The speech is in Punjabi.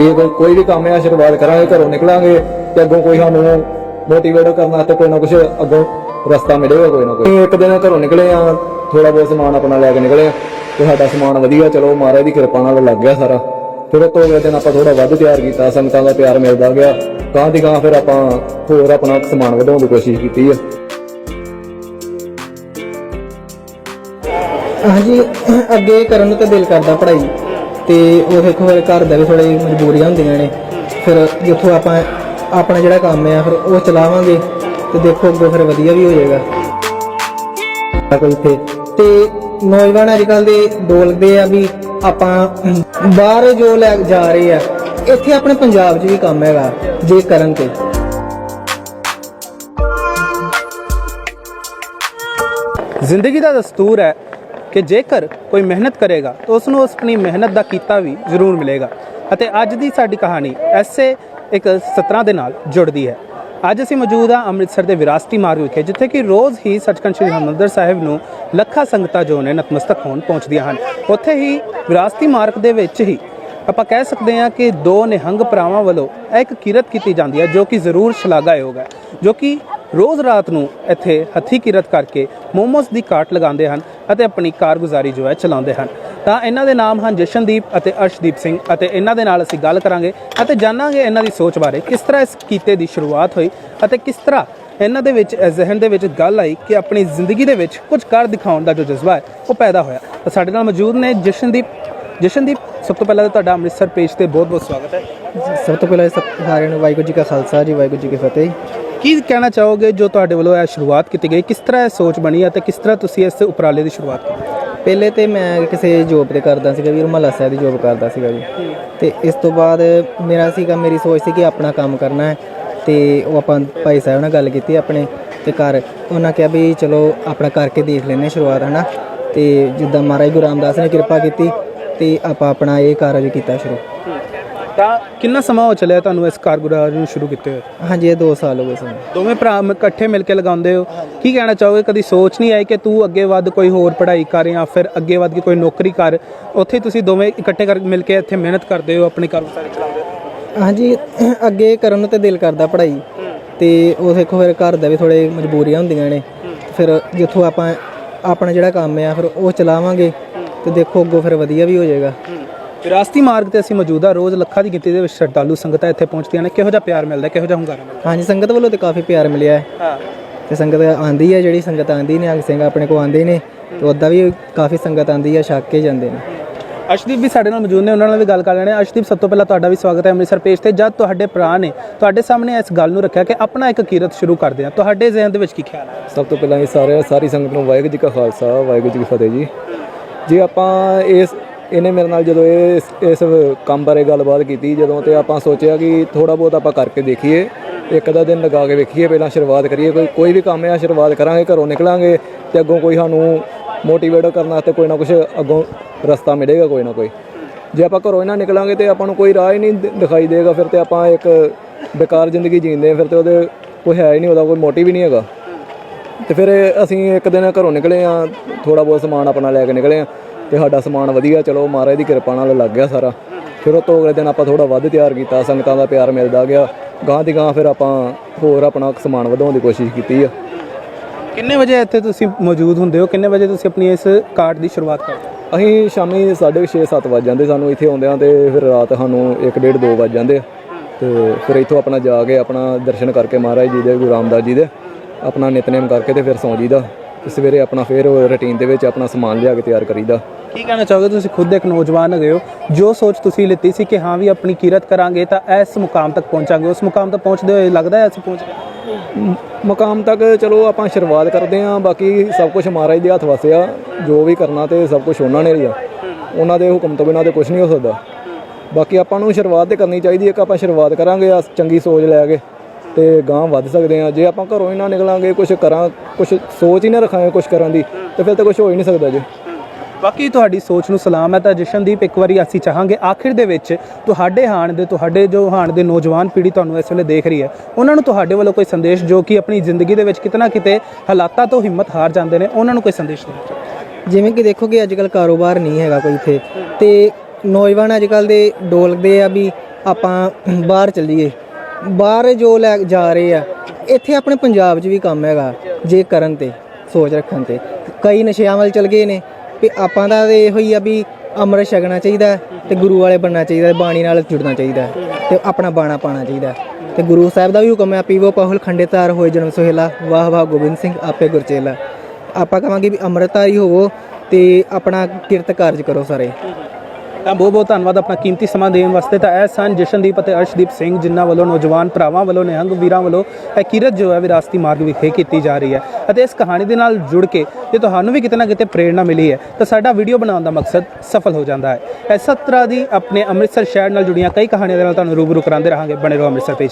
ਇਹ ਕੋਈ ਕੋਈ ਵੀ ਕੰਮ ਹੈ ਸ਼ੁਰੂਆਤ ਕਰਾਂਗੇ, ਘਰੋਂ ਨਿਕਲਾਂਗੇ ਤੇ ਅੱਗੋਂ ਕੋਈ ਸਾਨੂੰ ਮੋਟੀਵੇਟ ਕਰਨ ਵਾਸਤੇ ਕੋਈ ਨਾ ਕੁਝ ਅੱਗੋਂ ਰਸਤਾ ਮਿਲੇਗਾ ਕੋਈ ਨਾ ਕੋਈ। ਇੱਕ ਦਿਨ ਘਰੋਂ ਨਿਕਲੇ ਆ ਥੋੜਾ ਬਹੁਤ ਸਮਾਨ ਆਪਣਾ ਲੈ ਕੇ ਨਿਕਲੇ ਤੇ ਸਾਡਾ ਸਮਾਨ ਵਧੀਆ, ਚਲੋ ਮਹਾਰਾਜ ਦੀ ਕਿਰਪਾ ਨਾਲ ਲੱਗ ਗਿਆ ਸਾਰਾ। ਫਿਰ ਤੋਂ ਅਗਲੇ ਦਿਨ ਆਪਾਂ ਥੋੜਾ ਵੱਧ ਤਿਆਰ ਕੀਤਾ, ਸੰਗਤਾਂ ਦਾ ਪਿਆਰ ਮਿਲਦਾ ਗਿਆ। ਗਾਂ ਦੀ ਗਾਂ ਫਿਰ ਆਪਾਂ ਹੋਰ ਆਪਣਾ ਸਮਾਨ ਵਧਾਉਣ ਦੀ ਕੋਸ਼ਿਸ਼ ਕੀਤੀ ਆ। ਹਾਂਜੀ, ਅੱਗੇ ਕਰਨ ਨੂੰ ਤਾਂ ਦਿਲ ਕਰਦਾ ਪੜ੍ਹਾਈ। ਤੇ ਉਹ ਵੇਖੋ ਫਿਰ ਘਰ ਦਾ ਵੀ ਥੋੜੀ ਮਜਬੂਰੀਆਂ ਹੁੰਦੀਆਂ ਨੇ। ਫਿਰ ਜਿੱਥੋਂ ਆਪਾਂ ਆਪਣਾ ਜਿਹੜਾ ਕੰਮ ਆ, ਫਿਰ ਉਹ ਚਲਾਵਾਂਗੇ ਤੇ ਦੇਖੋ ਅੱਗੇ ਫਿਰ ਵਧੀਆ ਵੀ ਹੋ ਜਾਏਗਾ ਕੋਈ ਇੱਥੇ ਤੇ ਨੌਜਵਾਨ ਅੱਜ ਕੱਲ ਦੇ ਬੋਲਦੇ ਆ ਵੀ ਆਪਾਂ ਬਾਹਰ ਜੋ ਲੈ ਜਾ ਰਹੇ ਆ, ਇੱਥੇ ਆਪਣੇ ਪੰਜਾਬ 'ਚ ਵੀ ਕੰਮ ਹੈਗਾ, ਜੇ ਕਰਨ ਤੇ। ਜ਼ਿੰਦਗੀ ਦਾ ਦਸਤੂਰ ਹੈ। ਕਿ ਜੇਕਰ ਕੋਈ ਮਿਹਨਤ ਕਰੇਗਾ ਤਾਂ ਉਸ ਨੂੰ ਆਪਣੀ ਮਿਹਨਤ ਦਾ ਕੀਤਾ ਵੀ ਜ਼ਰੂਰ ਮਿਲੇਗਾ। ਅਤੇ ਅੱਜ ਦੀ ਸਾਡੀ ਕਹਾਣੀ ਐਸੇ ਇੱਕ ਸਤਰਾਂ ਦੇ ਨਾਲ ਜੁੜਦੀ ਹੈ। ਅੱਜ ਅਸੀਂ ਮੌਜੂਦ ਹਾਂ ਅੰਮ੍ਰਿਤਸਰ ਦੇ ਵਿਰਾਸਤੀ ਮਾਰਗ ਵਿਖੇ, ਜਿੱਥੇ ਕਿ ਰੋਜ਼ ਹੀ ਸੱਚਖੰਡ ਸ੍ਰੀ ਹਰਿਮੰਦਰ ਸਾਹਿਬ ਨੂੰ ਲੱਖਾਂ ਸੰਗਤਾਂ ਜੋ ਨੇ ਨਤਮਸਤਕ ਹੋਣ ਪਹੁੰਚਦੀਆਂ ਹਨ। ਉੱਥੇ ਹੀ ਵਿਰਾਸਤੀ ਮਾਰਗ ਦੇ ਵਿੱਚ ਹੀ ਆਪਾਂ ਕਹਿ ਸਕਦੇ ਹਾਂ ਕਿ ਦੋ ਨਿਹੰਗ ਭਰਾਵਾਂ ਵੱਲੋਂ ਇਹ ਇੱਕ ਕਿਰਤ ਕੀਤੀ ਜਾਂਦੀ ਹੈ, ਜੋ ਕਿ ਜ਼ਰੂਰ ਸ਼ਲਾਘਾਯੋਗ ਹੈ, ਜੋ ਕਿ ਰੋਜ਼ ਰਾਤ ਨੂੰ ਇੱਥੇ ਹੱਥੀ ਕਿਰਤ ਕਰਕੇ ਮੋਮੋਸ ਦੀ ਕਾਟ ਲਗਾਉਂਦੇ ਹਨ ਅਤੇ ਆਪਣੀ ਕਾਰਗੁਜ਼ਾਰੀ ਜੋ ਹੈ ਚਲਾਉਂਦੇ ਹਨ। ਤਾਂ ਇਹਨਾਂ ਦੇ ਨਾਮ ਹਨ ਜਸ਼ਨਦੀਪ ਅਤੇ ਅਰਸ਼ਦੀਪ ਸਿੰਘ ਅਤੇ ਇਹਨਾਂ ਦੇ ਨਾਲ ਅਸੀਂ ਗੱਲ ਕਰਾਂਗੇ ਅਤੇ ਜਾਣਾਂਗੇ ਇਹਨਾਂ ਦੀ ਸੋਚ ਬਾਰੇ ਕਿਸ ਤਰ੍ਹਾਂ ਇਸ ਕੀਤੇ ਦੀ ਸ਼ੁਰੂਆਤ ਹੋਈ ਅਤੇ ਕਿਸ ਤਰ੍ਹਾਂ ਇਹਨਾਂ ਦੇ ਵਿੱਚ, ਇਸ ਜ਼ਿਹਨ ਦੇ ਵਿੱਚ ਗੱਲ ਆਈ ਕਿ ਆਪਣੀ ਜ਼ਿੰਦਗੀ ਦੇ ਵਿੱਚ ਕੁਝ ਕਰ ਦਿਖਾਉਣ ਦਾ ਜੋ ਜਜ਼ਬਾ ਹੈ, ਉਹ ਪੈਦਾ ਹੋਇਆ। ਤਾਂ ਸਾਡੇ ਨਾਲ ਮੌਜੂਦ ਨੇ ਜਸ਼ਨਦੀਪ। ਜਸ਼ਨਦੀਪ, ਸਭ ਤੋਂ ਪਹਿਲਾਂ ਤਾਂ ਤੁਹਾਡਾ ਅੰਮ੍ਰਿਤਸਰ ਪੇਜ ਤੇ ਬਹੁਤ-ਬਹੁਤ ਸਵਾਗਤ ਹੈ। ਸਭ ਤੋਂ ਪਹਿਲਾਂ ਸਭ ਸਾਰਿਆਂ ਨੂੰ ਵਾਹਿਗੁਰੂ ਜੀ ਕਾ ਖਾਲਸਾ ਜੀ, ਵਾਹਿਗੁਰੂ ਜੀ ਕੀ ਫਤਿਹ। ਕੀ ਕਹਿਣਾ ਚਾਹੋਗੇ ਜੋ ਤੁਹਾਡੇ ਵੱਲੋਂ ਇਹ ਸ਼ੁਰੂਆਤ ਕੀਤੀ ਗਈ? ਕਿਸ ਤਰ੍ਹਾਂ ਇਹ ਸੋਚ ਬਣੀ ਅਤੇ ਕਿਸ ਤਰ੍ਹਾਂ ਤੁਸੀਂ ਇਸ ਉਪਰਾਲੇ ਦੀ ਸ਼ੁਰੂਆਤ ਕੀਤੀ? ਪਹਿਲੇ ਤੇ ਮੈਂ ਕਿਸੇ ਜੋਬ ਤੇ ਕਰਦਾ ਸੀਗਾ ਵੀਰ ਮਹੱਲਾ ਸਾਹਿਬ ਦੀ ਜੋਬ ਕਰਦਾ ਸੀਗਾ ਜੀ। ਤੇ ਇਸ ਤੋਂ ਬਾਅਦ ਮੇਰਾ ਸੀਗਾ, ਮੇਰੀ ਸੋਚ ਸੀ ਕਿ ਆਪਣਾ ਕੰਮ ਕਰਨਾ ਹੈ ਤੇ ਉਹ ਆਪਾਂ ਭਾਈ ਸਾਹਿਬ ਨਾਲ ਗੱਲ ਕੀਤੀ ਆਪਣੇ ਤੇ ਘਰ। ਉਹਨਾਂ ਕਿਹਾ ਵੀ ਚਲੋ ਆਪਣਾ ਕਰਕੇ ਦੇਖ ਲੈਨੇ ਸ਼ੁਰੂਆਤ, ਹਨਾ? ਤੇ ਜਿੱਦਾਂ ਮਹਾਰਾਜ ਗੁਰੂ ਰਾਮਦਾਸ ਨੇ ਕਿਰਪਾ ਕੀਤੀ ਤੇ ਆਪਾਂ ਆਪਣਾ ਇਹ ਕਾਰਜ ਕੀਤਾ ਸ਼ੁਰੂ। ਤਾਂ ਕਿੰਨਾ ਸਮਾਂ ਹੋ ਚੱਲਿਆ ਤੁਹਾਨੂੰ ਇਸ ਕਾਰਗੁਜ਼ਾਰੀ ਨੂੰ ਸ਼ੁਰੂ ਕੀਤੇ ਹੋਏ? ਹਾਂਜੀ ਇਹ 2 ਸਾਲ ਹੋ ਗਏ ਸਾਨੂੰ। ਦੋਵੇਂ ਭਰਾ ਮ- ਇਕੱਠੇ ਮਿਲ ਕੇ ਲਗਾਉਂਦੇ ਹੋ। ਕੀ ਕਹਿਣਾ ਚਾਹੋਗੇ? ਕਦੀ ਸੋਚ ਨਹੀਂ ਆਈ ਕਿ ਤੂੰ ਅੱਗੇ ਵੱਧ ਕੋਈ ਹੋਰ ਪੜ੍ਹਾਈ ਕਰ ਜਾਂ ਫਿਰ ਅੱਗੇ ਵੱਧ ਕੇ ਕੋਈ ਨੌਕਰੀ ਕਰ? ਉੱਥੇ ਤੁਸੀਂ ਦੋਵੇਂ ਇਕੱਠੇ ਕਰ ਮਿਲ ਕੇ ਇੱਥੇ ਮਿਹਨਤ ਕਰਦੇ ਹੋ ਆਪਣੀ ਕਾਰਗੁਜ਼ਾਰੀ ਚਲਾਉਂਦੇ ਹੋ। ਹਾਂਜੀ ਅੱਗੇ ਕਰਨ ਨੂੰ ਤਾਂ ਦਿਲ ਕਰਦਾ ਪੜ੍ਹਾਈ। ਤੇ ਉਹ ਦੇਖੋ ਫਿਰ ਘਰ ਦਾ ਵੀ ਥੋੜੇ ਮਜਬੂਰੀਆਂ ਹੁੰਦੀਆਂ ਨੇ। ਫਿਰ ਜਿੱਥੋਂ ਆਪਾਂ ਆਪਣਾ ਜਿਹੜਾ ਕੰਮ ਆ ਫਿਰ ਉਹ ਚਲਾਵਾਂਗੇ। ਤੇ ਦੇਖੋ ਅੱਗੋਂ ਫਿਰ ਵਧੀਆ ਵੀ ਹੋ ਜਾਏਗਾ। ਵਿਰਾਸਤੀ ਮਾਰਗ ਤੇ ਅਸੀਂ ਮੌਜੂਦ ਹਾਂ ਰੋਜ਼ ਲੱਖਾਂ ਦੀ ਗਿਣਤੀ ਦੇ ਵਿੱਚ ਸ਼ਰਧਾਲੂ ਸੰਗਤਾਂ ਇੱਥੇ ਪਹੁੰਚਦੀਆਂ ਨੇ। ਕਿਹੋ ਜਿਹਾ ਪਿਆਰ ਮਿਲਦਾ ਕਿਹੋ ਜਿਹਾ ਹੁੰਗਾਰਾ ਮਿਲਦਾ? ਹਾਂਜੀ ਸੰਗਤ ਵੱਲੋਂ ਤੇ ਕਾਫੀ ਪਿਆਰ ਮਿਲਿਆ ਹੈ। ਹਾਂ। ਤੇ ਸੰਗਤ ਆਂਦੀ ਹੈ ਜਿਹੜੀ ਸੰਗਤ ਆਂਦੀ ਨੇ ਅੰਗ ਸਿੰਘ ਆਪਣੇ ਕੋ ਆਂਦੇ ਨੇ ਤੇ ਉਦਾਂ ਵੀ ਕਾਫੀ ਸੰਗਤ ਆਂਦੀ ਹੈ ਛੱਕ ਕੇ ਜਾਂਦੇ ਨੇ। ਅਸ਼ਦੀਪ ਵੀ ਸਾਡੇ ਨਾਲ ਮੌਜੂਦ ਨੇ ਉਹਨਾਂ ਨਾਲ ਵੀ ਗੱਲ ਕਰ ਲੈਣੇ ਅਸ਼ਦੀਪ ਸਭ ਤੋਂ ਪਹਿਲਾਂ ਤੁਹਾਡਾ ਵੀ ਸਵਾਗਤ ਹੈ ਅੰਮ੍ਰਿਤਸਰ ਪੇਜ ਤੇ। ਜਦ ਤੁਹਾਡੇ ਭਰਾ ਨੇ ਤੁਹਾਡੇ ਸਾਹਮਣੇ ਇਸ ਗੱਲ ਨੂੰ ਰੱਖਿਆ ਕਿ ਆਪਣਾ ਇੱਕ ਕੀਰਤ ਸ਼ੁਰੂ ਕਰਦੇ ਆ ਤੁਹਾਡੇ ਜ਼ਿਹਨ ਦੇ ਵਿੱਚ ਕੀ ਖਿਆਲ ਹੈ? ਸਭ ਤੋਂ ਪਹਿਲਾਂ ਇਹ ਸਾਰੇ ਸਾਰੀ ਸੰਗਤ ਨੂੰ ਵਾਹਿਗੁਰੂ ਜੀ ਕਾ ਖਾਲਸਾ ਵਾਹਿਗੁਰੂ ਜੀ ਕੀ ਫਤਿਹ ਜੀ। ਜੀ ਆਪਾਂ ਇਸ ਇਹਨੇ ਮੇਰੇ ਨਾਲ ਜਦੋਂ ਇਹ ਇਸ- ਇਸ ਕੰਮ ਬਾਰੇ ਗੱਲਬਾਤ ਕੀਤੀ, ਜਦੋਂ ਤੇ ਆਪਾਂ ਸੋਚਿਆ ਕਿ ਥੋੜਾ ਬਹੁਤ ਆਪਾਂ ਕਰਕੇ ਦੇਖੀਏ, ਇੱਕ ਦਾ ਦਿਨ ਲਗਾ ਕੇ ਵੇਖੀਏ, ਪਹਿਲਾਂ ਸ਼ੁਰੂਆਤ ਕਰੀਏ, ਕੋਈ ਕੋਈ ਵੀ ਕੰਮ ਆ, ਸ਼ੁਰੂਆਤ ਕਰਾਂਗੇ, ਘਰੋਂ ਨਿਕਲਾਂਗੇ ਤੇ ਅੱਗੋਂ ਕੋਈ ਸਾਨੂੰ ਮੋਟੀਵੇਟ ਕਰਨ ਵਾਸਤੇ ਕੋਈ ਨਾ ਕੁਝ ਅੱਗੋਂ ਰਸਤਾ ਮਿਲੇਗਾ ਕੋਈ ਨਾ ਕੋਈ। ਜੇ ਆਪਾਂ ਘਰੋਂ ਇਹਨਾਂ ਨਿਕਲਾਂਗੇ ਤੇ ਆਪਾਂ ਨੂੰ ਕੋਈ ਰਾਹ ਹੀ ਨਹੀਂ ਦਿ- ਦਿਖਾਈ ਦੇਗਾ, ਫਿਰ ਤੇ ਆਪਾਂ ਇੱਕ ਬੇਕਾਰ ਜ਼ਿੰਦਗੀ ਜੀਂਦੇ ਹਾਂ, ਫਿਰ ਤੇ ਉਹਦੇ ਕੋਈ ਹੈ ਹੀ ਨਹੀਂ, ਉਹਦਾ ਕੋਈ ਮੋਟਿਵ ਹੀ ਨਹੀਂ ਹੈਗਾ। ਤੇ ਫਿਰ ਅਸੀਂ ਇੱਕ ਦਿਨ ਘਰੋਂ ਨਿਕਲੇ ਆ ਥੋੜਾ ਬਹੁਤ ਸਮਾਨ ਆਪਣਾ ਲੈ ਕੇ ਨਿਕਲੇ ਆ ਤੇ ਸਾਡਾ ਸਮਾਨ ਵਧੀਆ ਚਲੋ ਮਹਾਰਾਜ ਦੀ ਕਿਰਪਾ ਨਾਲ ਲੱਗ ਗਿਆ ਸਾਰਾ। ਫਿਰ ਉਹ ਤੋਂ ਅਗਲੇ ਦਿਨ ਆਪਾਂ ਥੋੜਾ ਵੱਧ ਤਿਆਰ ਕੀਤਾ ਸੰਗਤਾਂ ਦਾ ਪਿਆਰ ਮਿਲਦਾ ਗਿਆ। ਗਾਂ ਦੀ ਗਾਂ ਫਿਰ ਆਪਾਂ ਹੋਰ ਆਪਣਾ ਸਮਾਨ ਵਧਾਉਣ ਦੀ ਕੋਸ਼ਿਸ਼ ਕੀਤੀ ਆ। ਕਿੰਨੇ ਵਜੇ ਇੱਥੇ ਤੁਸੀਂ ਮੌਜੂਦ ਹੁੰਦੇ ਹੋ? ਕਿੰਨੇ ਵਜੇ ਤੁਸੀਂ ਆਪਣੀ ਇਸ ਕਾਰਡ ਦੀ ਸ਼ੁਰੂਆਤ ਕਰਦੇ ਹੋ? ਅਸੀਂ ਸ਼ਾਮੀ 6:30 7 ਵਜ ਜਾਂਦੇ ਸਾਨੂੰ ਇੱਥੇ ਆਉਂਦਿਆਂ ਤੇ ਫਿਰ ਰਾਤ ਸਾਨੂੰ 1:30 2 ਵਜ ਜਾਂਦੇ ਆ। ਤੇ ਫਿਰ ਇੱਥੋਂ ਆਪਣਾ ਜਾ ਕੇ ਆਪਣਾ ਦਰਸ਼ਨ ਕਰਕੇ ਮਹਾਰਾਜ ਜੀ ਦੇ ਗੁਰੂ ਰਾਮਦਾਸ ਜੀ ਦੇ ਆਪਣਾ ਨਿਤਨੇਮ ਕਰਕੇ ਤੇ ਫਿਰ ਸੌਂ ਜੀਦਾ ਤੇ ਸਵੇਰੇ ਆਪਣਾ ਫਿਰ ਰੁਟੀਨ ਦੇ ਵਿੱਚ ਆਪਣਾ ਸਮਾਨ ਲਿਆ ਕੇ ਤਿਆਰ ਕਰੀਦਾ। ਕੀ ਕਹਿਣਾ ਚਾਹੋਗੇ? ਤੁਸੀਂ ਖੁਦ ਇੱਕ ਨੌਜਵਾਨ ਹੈਗੇ ਹੋ। ਜੋ ਸੋਚ ਤੁਸੀਂ ਲਿੱਤੀ ਸੀ ਕਿ ਹਾਂ ਵੀ ਆਪਣੀ ਕਿਰਤ ਕਰਾਂਗੇ ਤਾਂ ਇਸ ਮੁਕਾਮ ਤੱਕ ਪਹੁੰਚਾਂਗੇ। ਉਸ ਮੁਕਾਮ ਤੱਕ ਪਹੁੰਚਦੇ ਹੋਏ ਲੱਗਦਾ ਹੈ ਅਸੀਂ ਪਹੁੰਚ ਗਏ ਮ- ਮੁਕਾਮ ਤੱਕ ਚਲੋ ਆਪਾਂ ਸ਼ੁਰੂਆਤ ਕਰਦੇ ਆਂ ਬਾਕੀ ਸਭ ਕੁਝ ਮਹਾਰਾਜ ਦੇ ਹੱਥ ਵਸਿਆ। ਜੋ ਵੀ ਕਰਨਾ ਤੇ ਸਭ ਕੁਝ ਉਹਨਾਂ ਨੇ ਹੀ ਆ। ਉਹਨਾਂ ਦੇ ਹੁਕਮ ਤੋਂ ਬਿਨਾਂ ਤੇ ਕੁਝ ਨਹੀਂ ਹੋ ਸਕਦਾ। ਬਾਕੀ ਆਪਾਂ ਨੂੰ ਸ਼ੁਰੂਆਤ ਤੇ ਕਰਨੀ ਚਾਹੀਦੀ ਹੈ ਕਿ ਆਪਾਂ ਸ਼ੁਰੂਆਤ ਕਰਾਂਗੇ ਆ ਚੰਗੀ ਸੋਚ ਲੈ ਕੇ ਤੇ ਗਾਂ ਵੱਧ ਸਕਦੇ ਆ ਜੇ ਆਪਾਂ ਘਰੋਂ ਹੀ ਨਾ ਨਿਕਲਾਂਗੇ ਕੁਝ ਕਰਾਂ ਕੁਝ ਸੋਚ ਹੀ ਨਾ ਰੱਖਾਂਗੇ ਕੁਝ ਕਰਨ ਦੀ, ਤੇ ਫਿਰ ਤਾਂ ਕੁਝ ਹੋ ਹੀ ਨਹੀਂ ਸਕਦਾ ਜੀ। ਬਾਕੀ ਤੁਹਾਡੀ ਸੋਚ ਨੂੰ ਸਲਾਮ ਹੈ ਤਾਂ ਜਸ਼ਨਦੀਪ, ਇੱਕ ਵਾਰੀ ਅਸੀਂ ਚਾਹਾਂਗੇ ਆਖਿਰ ਦੇ ਵਿੱਚ ਤੁਹਾਡੇ ਹਾਣ ਦੇ, ਤੁਹਾਡੇ ਜੋ ਹਾਣ ਦੇ ਨੌਜਵਾਨ ਪੀੜ੍ਹੀ ਤੁਹਾਨੂੰ ਇਸ ਵੇਲੇ ਦੇਖ ਰਹੀ ਹੈ, ਉਹਨਾਂ ਨੂੰ ਤੁਹਾਡੇ ਵੱਲੋਂ ਕੋਈ ਸੰਦੇਸ਼ ਜੋ ਕਿ ਆਪਣੀ ਜ਼ਿੰਦਗੀ ਦੇ ਵਿੱਚ ਕਿਤਨਾ ਕਿਤੇ ਹਾਲਾਤਾਂ ਤੋਂ ਹਿੰਮਤ ਹਾਰ ਜਾਂਦੇ ਨੇ, ਉਹਨਾਂ ਨੂੰ ਕੋਈ ਸੰਦੇਸ਼ ਦੇਣਾ ਚਾਹੋਗੇ ਜਿਵੇਂ ਕਿ ਦੇਖੋ ਕਿ ਅੱਜ ਕੱਲ ਕਾਰੋਬਾਰ ਨਹੀਂ ਹੈਗਾ ਕੋਈ ਇੱਥੇ ਤੇ ਨੌਜਵਾਨ ਅੱਜ ਕੱਲ ਦੇ ਡੋਲਦੇ ਆ ਵੀ ਆਪਾਂ ਬਾਹਰ ਚੱਲੀਏ, ਬਾਹਰ ਜੋ ਲੈ ਜਾ ਰਹੇ ਆ, ਇੱਥੇ ਆਪਣੇ ਪੰਜਾਬ 'ਚ ਵੀ ਕੰਮ ਹੈਗਾ, ਜੇ ਕਰਨ ਤੇ, ਸੋਚ ਰੱਖਣ ਤੇ, ਕਈ ਨਸ਼ਿਆਂ ਵੱਲ ਚਲ ਗਏ ਨੇ ਵੀ ਆਪਾਂ ਦਾ ਇਹੋ ਹੀ ਆ ਵੀ ਅੰਮ੍ਰਿਤ ਛਕਣਾ ਚਾਹੀਦਾ ਹੈ ਤੇ ਗੁਰੂ ਵਾਲੇ ਬਣਨਾ ਚਾਹੀਦਾ ਬਾਣੀ ਨਾਲ ਜੁੜਨਾ ਚਾਹੀਦਾ ਹੈ ਤੇ ਆਪਣਾ ਬਾਣਾ ਪਾਣਾ ਚਾਹੀਦਾ ਹੈ। ਤੇ ਗੁਰੂ ਸਾਹਿਬ ਦਾ ਵੀ ਹੁਕਮ ਹੈ ਪੀਵੋ ਪਾਹੁਲ ਖੰਡੇ ਤਾਰ ਹੋਏ ਜਨਮ ਸੁਹੇਲਾ, ਵਾਹ ਵਾਹ ਗੋਬਿੰਦ ਸਿੰਘ ਆਪੇ ਗੁਰਚੇਲਾ ਆਪਾਂ ਕਹਾਂਗੇ ਵੀ ਅੰਮ੍ਰਿਤਧਾਰੀ ਹੋਵੋ ਤੇ ਆਪਣਾ ਕਿਰਤ ਕਾਰਜ ਕਰੋ ਸਾਰੇ ਤਾਂ ਬਹੁਤ ਬਹੁਤ ਧੰਨਵਾਦ ਆਪਣਾ ਕੀਮਤੀ ਸਮਾਂ ਦੇਣ ਵਾਸਤੇ। ਤਾਂ ਇਹ ਸਨ ਜਸ਼ਨਦੀਪ ਅਤੇ ਅਰਸ਼ਦੀਪ ਸਿੰਘ, ਜਿਨ੍ਹਾਂ ਵੱਲੋਂ ਨੌਜਵਾਨ ਭਰਾਵਾਂ ਵੱਲੋਂ, ਨਿਹੰਗ ਵੀਰਾਂ ਵੱਲੋਂ ਇਹ ਕਿਰਤ ਜੋ ਹੈ ਵਿਰਾਸਤੀ ਮਾਰਗ ਵਿਖੇ ਕੀਤੀ ਜਾ ਰਹੀ ਹੈ। ਅਤੇ ਇਸ ਕਹਾਣੀ ਦੇ ਨਾਲ ਜੁੜ ਕੇ ਜੇ ਤੁਹਾਨੂੰ ਵੀ ਕਿਤੇ ਨਾ ਕਿਤੇ ਪ੍ਰੇਰਣਾ ਮਿਲੀ ਹੈ, ਤਾਂ ਸਾਡਾ ਵੀਡੀਓ ਬਣਾਉਣ ਦਾ ਮਕਸਦ ਸਫਲ ਹੋ ਜਾਂਦਾ ਹੈ। ਇਸ ਤਰ੍ਹਾਂ ਦੀ ਆਪਣੇ ਅੰਮ੍ਰਿਤਸਰ ਸ਼ਹਿਰ ਨਾਲ ਜੁੜੀਆਂ ਕਈ ਕਹਾਣੀਆਂ ਦੇ ਨਾਲ ਤੁਹਾਨੂੰ ਰੂਬਰੂ ਕਰਾਉਂਦੇ ਰਹਾਂਗੇ। ਬਣੇ ਰਹੋ ਅੰਮ੍ਰਿਤਸਰ ਪੇਜ।